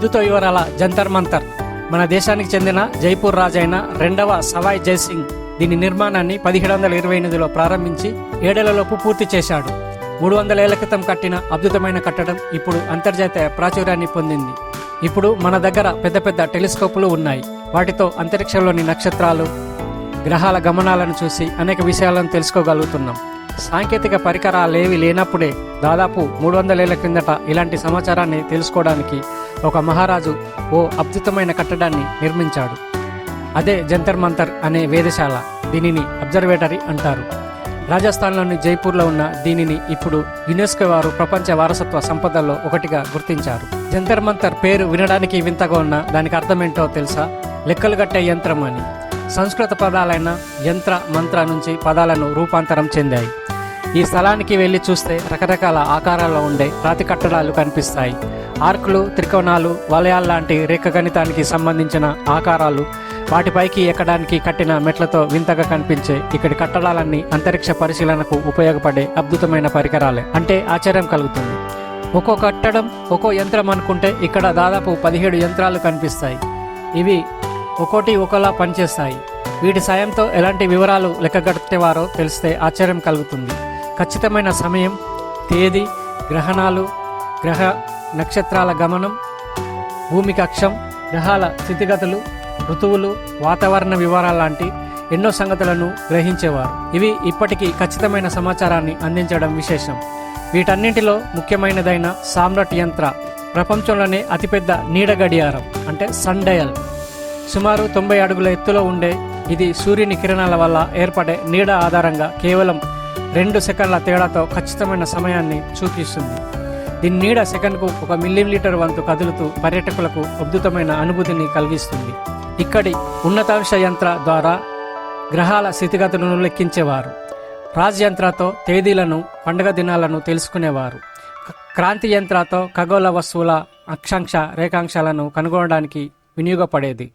అద్భుత వివరాల జంతర్ మంతర్. మన దేశానికి చెందిన జైపూర్ రాజైన రెండవ సవాయ్ జైసింగ్ దీని నిర్మాణాన్ని పదిహేడు వందల ఇరవై ఎనిమిదిలో ప్రారంభించి ఏడేళ్ళలోపు పూర్తి చేశాడు. మూడు వందల ఏళ్ళ క్రితం కట్టిన అద్భుతమైన కట్టడం ఇప్పుడు అంతర్జాతీయ ప్రాచుర్యాన్ని పొందింది. ఇప్పుడు మన దగ్గర పెద్ద పెద్ద టెలిస్కోపులు ఉన్నాయి. వాటితో అంతరిక్షంలోని నక్షత్రాలు గ్రహాల గమనాలను చూసి అనేక విషయాలను తెలుసుకోగలుగుతున్నాం. సాంకేతిక పరికరాలేవి లేనప్పుడే దాదాపు మూడు వందలేళ్ళ క్రిందట ఇలాంటి సమాచారాన్ని తెలుసుకోవడానికి ఒక మహారాజు ఓ అద్భుతమైన కట్టడాన్ని నిర్మించాడు. అదే జంతర్ మంతర్ అనే వేదశాల దీనిని అబ్జర్వేటరీ అంటారు. రాజస్థాన్లోని జైపూర్లో ఉన్న దీనిని ఇప్పుడు యునెస్కో వారు ప్రపంచ వారసత్వ సంపదల్లో ఒకటిగా గుర్తించారు. జంతర్ మంతర్ పేరు వినడానికి వింతగా ఉన్న దానికి అర్థమేంటో తెలుసా? లెక్కలు కట్టే యంత్రం అని. సంస్కృత పదాలైన యంత్ర మంత్ర నుంచి పదాలను రూపాంతరం చెందాయి. ఈ స్థలానికి వెళ్ళి చూస్తే రకరకాల ఆకారాల్లో ఉండే రాతి కట్టడాలు కనిపిస్తాయి. ఆర్కులు త్రికోణాలు వలయాలు లాంటి రేఖగణితానికి సంబంధించిన ఆకారాలు వాటిపైకి ఎక్కడానికి కట్టిన మెట్లతో వింతగా కనిపించే ఇక్కడి కట్టడాలన్నీ అంతరిక్ష పరిశీలనకు ఉపయోగపడే అద్భుతమైన పరికరాలే. అంటే ఆశ్చర్యం కలుగుతుంది. ఒక్కో కట్టడం ఒక్కో యంత్రం అనుకుంటే ఇక్కడ దాదాపు పదిహేడు యంత్రాలు కనిపిస్తాయి. ఇవి ఒక్కోటి ఒకలా పనిచేస్తాయి. వీటి సాయంతో ఎలాంటి వివరాలు లెక్కగట్టేవారో తెలిస్తే ఆశ్చర్యం కలుగుతుంది. ఖచ్చితమైన సమయం తేదీ గ్రహణాలు గ్రహ నక్షత్రాల గమనం భూమి కక్షం గ్రహాల స్థితిగతులు ఋతువులు వాతావరణ వివరాలు లాంటి ఎన్నో సంగతులను గ్రహించేవారు. ఇవి ఇప్పటికీ ఖచ్చితమైన సమాచారాన్ని అందించడం విశేషం. వీటన్నింటిలో ముఖ్యమైనదైన సామ్రాట్ యంత్ర ప్రపంచంలోనే అతిపెద్ద నీడ గడియారం అంటే సన్ డయల్. సుమారు తొంభై అడుగుల ఎత్తులో ఉండే ఇది సూర్యుని కిరణాల వల్ల ఏర్పడే నీడ ఆధారంగా కేవలం రెండు సెకండ్ల తేడాతో ఖచ్చితమైన సమయాన్ని చూపిస్తుంది. దీని నీడ సెకండ్కు ఒక మిల్లీమీటర్ వంతు కదులుతూ పర్యటకులకు అద్భుతమైన అనుభూతిని కలిగిస్తుంది. ఇక్కడి ఉన్నతాంశ యంత్ర ద్వారా గ్రహాల స్థితిగతులను లెక్కించేవారు. రాజ్యంత్రతో తేదీలను పండగ దినాలను తెలుసుకునేవారు. క్రాంతి యంత్రతో ఖగోళ వస్తువుల అక్షాంశ రేఖాంశాలను కనుగొనడానికి వినియోగపడేది.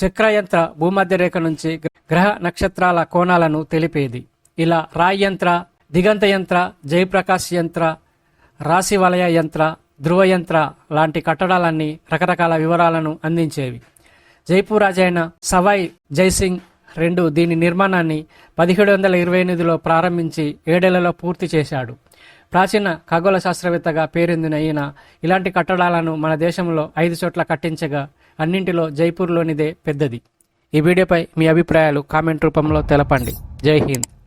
చక్ర యంత్ర భూమధ్య రేఖ నుంచి గ్రహ నక్షత్రాల కోణాలను తెలిపేది. ఇలా రాయ్ యంత్ర దిగంత యంత్ర జయప్రకాశ్ యంత్ర రాశి వలయ యంత్ర ధ్రువ యంత్ర లాంటి కట్టడాలన్నీ రకరకాల వివరాలను అందించేవి. జైపూర్ రాజైన సవాయ్ జైసింగ్ రెండు దీని నిర్మాణాన్ని పదిహేడు వందల ఇరవై ఎనిమిదిలో ప్రారంభించి ఏడేళ్ళలో పూర్తి చేశాడు. ప్రాచీన ఖగోళ శాస్త్రవేత్తగా పేరొందిన ఈయన ఇలాంటి కట్టడాలను మన దేశంలో ఐదు చోట్ల కట్టించగా అన్నింటిలో జైపూర్లోనిదే పెద్దది. ఈ వీడియోపై మీ అభిప్రాయాలు కామెంట్ రూపంలో తెలపండి. జై హింద్.